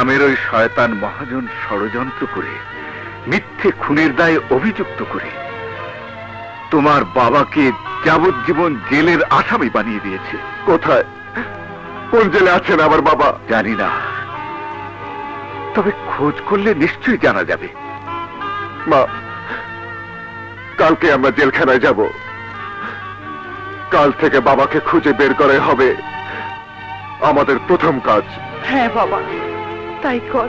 গ্রামের ওই শয়তান মহাজন ষড়যন্ত্র করে, মিথ্যে খুনের দায়ে অভিযুক্ত করে। তোমার বাবাকে যাবজ্জীবন জেলের আসামি বানিয়ে দিয়েছে। কোথায়? কোন জেলে আছেন আমার বাবা? জানি না। তবে খোঁজ করলে নিশ্চয়ই জানা যাবে। মা, কালকে আমরা জেলখানায় যাব। কাল থেকে বাবাকে খুঁজে বের করে হবে আমাদের প্রথম কাজ। হ্যাঁ বাবা। তাই কর।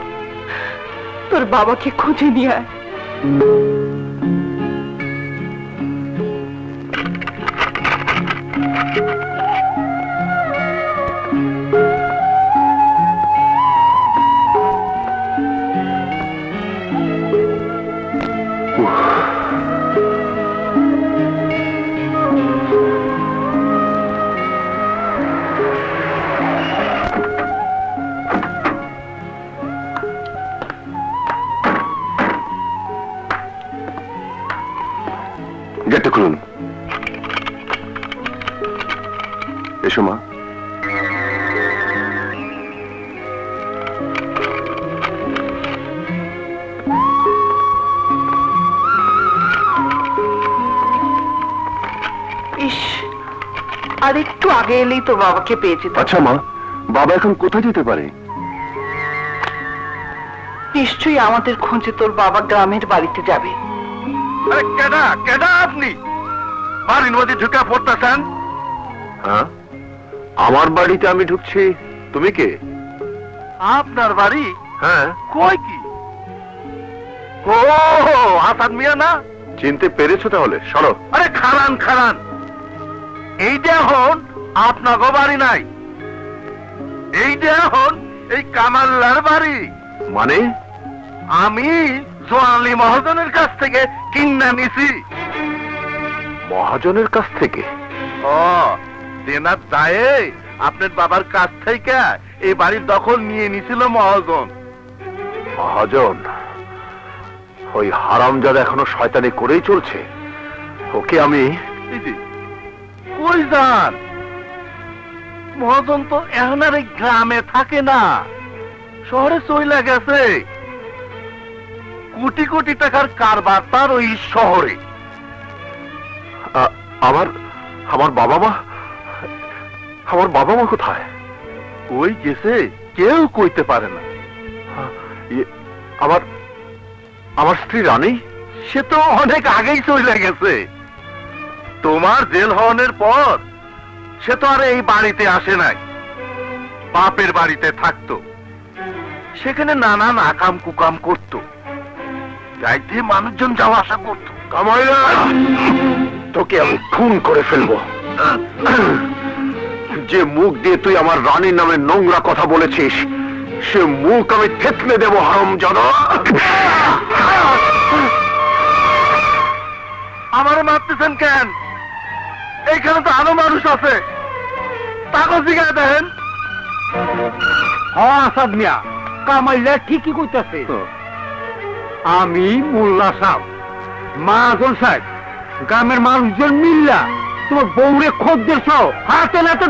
তোর বাবাকে খুঁজে নিয়ে আয়। গেটটা খুলুন। এসো মা। ইস আর একটু আগে এলেই তোর বাবাকে পেয়ে যেত আচ্ছা মা বাবা এখন কোথায় যেতে পারে? নিশ্চয়ই আমাদের খোঁজে তোর বাবা গ্রামের বাড়িতে যাবে। কেডা কেডা আপনি? বাড়ির মধ্যে ঢুকে পড়তেছেন? হ্যাঁ? আমার বাড়িতে আমি ঢুকছি। তুমি কে? আপনার বাড়ি? হ্যাঁ। কই কি? ও হাসান মিয়া না? চিনতে পেরেছ তাহলে? সরো। আরে খারান খারান। এইটা এখন আপনাকে বাড়ি নাই। এইটা এখন এই কামাল্লার বাড়ি। মানে? আমি সোয়ালি মহাজনের কাছ থেকে কিনা নিছি। মহাজনের কাছ থেকে? ও দেনার দায়ে আপনার বাবার কাছ থেকে এই বাড়ির দখল নিয়ে নিছিল মহাজন। মহাজন ওই হারামজাদা এখনও শয়তানি করেই চলছে। ওকে আমি কই যান? মহাজন তো এখন আর গ্রামে থাকে না শহরে চইলা গেছে। কোটি কোটি টাকার কারবার তার ওই শহরে। আমার আমার বাবা মা আমার বাবা মা কোথায়? ওই গেছে কেউ কইতে পারে না। ইয়ে, আমার আমার স্ত্রী রানী? সে তো অনেক আগেই চলে গেছে। তোমার জেল হওয়ানোর পর সে তো আর এই বাড়িতে আসে নাই। বাপের বাড়িতে থাকতো। সেখানে নানান আকাম কুকাম করত। যাইতে মানুষজন যাওয়া আসা করতো। কামাইরা! তোকে আমি খুন করে ফেলব। যে মুখ দিয়ে তুই আমার রানীর নামে নোংরা কথা বলেছিস সে মুখ আমি থেতলে দেব হারম আমার মারতেছেন কেন? এইখানে তো আরও মানুষ আছে। তাকে জিগায় দেখেন হ্যাঁ আসাদ মিয়া। কামাইলা ঠিকই কইতাছে। আমি মোল্লা সাহেব। মাহাজন সাহেব। গ্রামের মানুষজন মিল্লা। তোমার বউরে খোঁজ দেশ হাতে নাতে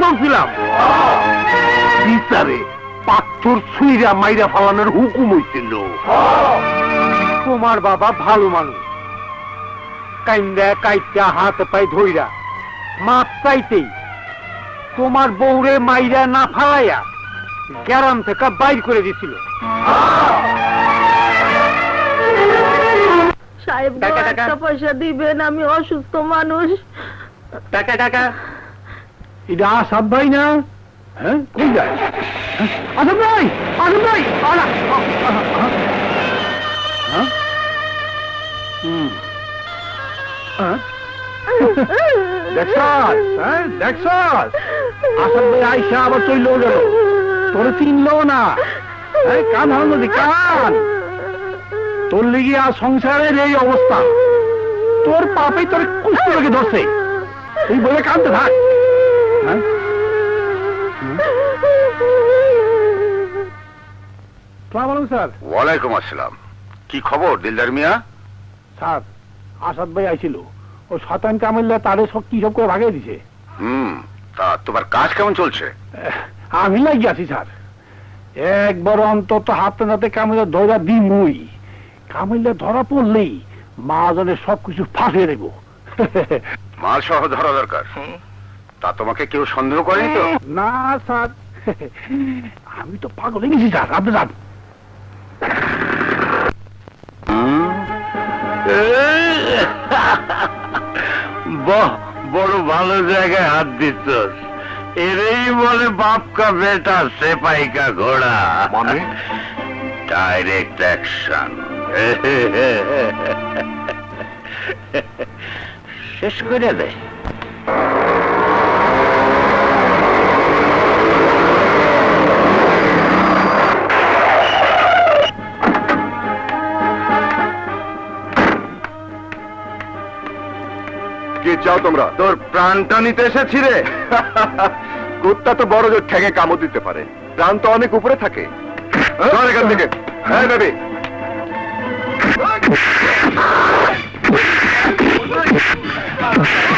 বিচারে পাথর ছুইরা মাইরা ফালানোর হুকুম হইছিল। তোমার বাবা ভালো মানুষ। কাইন্দা কাইটা হাতে পাই ধইরা। মাপ চাইতেই তোমার বউরে মাইরা না ফালাইয়া গ্যারাম থেকে বাইর করে দিছিল। সাহেব গো, টাকা, টাকা। একটা পয়সা দিবেন আমি অসুস্থ মানুষ টাকা টাকা এটা আসাদ ভাই না হ্যাঁ কোন যায়? ভাই আসাদ ভাই আলা? হুম। দেখছস? দেখছস? আসাদ ভাই আইসা আবার গেল তোরে চিনলো না কান হারানো কান তোর লিগে আর সংসারের এই অবস্থা। তোর পাপে তোর কুষ্ঠ লেগে ধরছে। তুই বলে কানতে থাক। হ্যাঁ? স্যার। ওয়ালাইকুম আসসালাম। কি খবর দিলদার মিয়া? স্যার আসাদ ভাই আইছিল। ও শতান কামিল্লা তারে সব কি সব করে ভাগিয়ে দিছে। হুম তা তোমার কাজ কেমন চলছে? আমি লাগি আছি স্যার। একবার অন্তত হাতে নাতে কামিলে ধরা দিমুই। কামিলে ধরা পড়লেই মা জানে সবকিছু ফাঁসিয়ে দেব। মাল সহ ধরা দরকার। তা তোমাকে কেউ সন্দেহ করেনি তো? না স্যার। আমি তো পাগল হয়ে গেছি স্যার। আপনি যান। বাহ বড় ভালো জায়গায় হাত দিচ্ছস। এরেই বলে বাপ কা বেটা সেপাই কা ঘোড়া। মানে? ডাইরেক্ট অ্যাকশন শেষ করে দে। কি চাও তোমরা? তোর প্রাণটা নিতে এসেছি রে। কুত্তা তো বড় জোর ঠেঙে কামড় দিতে পারে। প্রাণ তো অনেক উপরে থাকে। চল এখান থেকে হ্যাঁ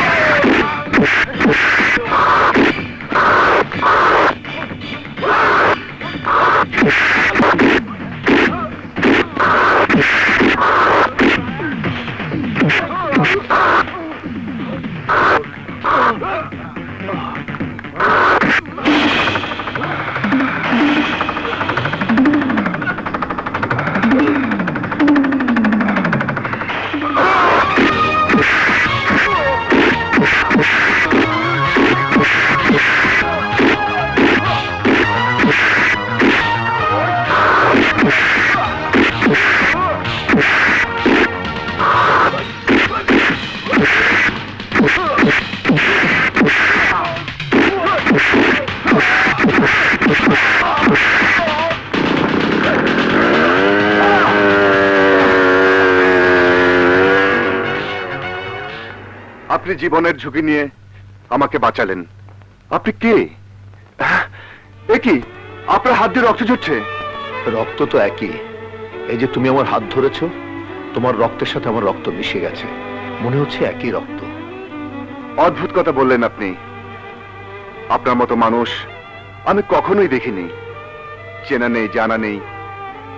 আপনি জীবনের ঝুঁকি নিয়ে আমাকে বাঁচালেন। আপনি কে? এ কি? আপনার হাত দিয়ে রক্ত ঝরছে। রক্ত তো একই। এই যে তুমি আমার হাত ধরেছো তোমার রক্তের সাথে আমার রক্ত মিশে গেছে। মনে হচ্ছে একই রক্ত। অদ্ভুত কথা বললেন আপনি। আপনার মতো মানুষ আমি কখনোই দেখিনি। চেনা নেই জানা নেই।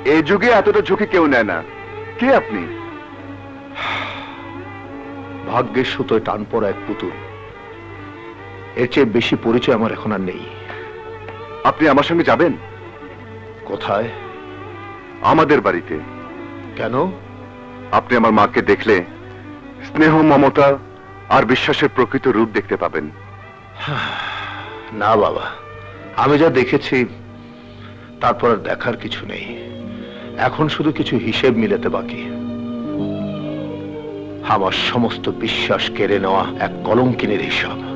এই যুগে এতটা ঝুঁকি কেউ নেয় না। কে আপনি? ভাগ্যের সুতোয় টান পড়া এক পুতুল। এর চেয়ে বেশি পরিচয় আমার এখন আর নেই। আপনি আমার সঙ্গে যাবেন? কোথায়? আমাদের বাড়িতে। কেন? আপনি আমার মাকে দেখলে স্নেহ মমতা আর বিশ্বাসের প্রকৃত রূপ দেখতে পাবেন। না বাবা। আমি যা দেখেছি তারপর আর দেখার কিছু নেই। এখন শুধু কিছু হিসেব মিলাতে বাকি। আমার সমস্ত বিশ্বাস কেড়ে নেওয়া এক কলঙ্কিনের হিসাব।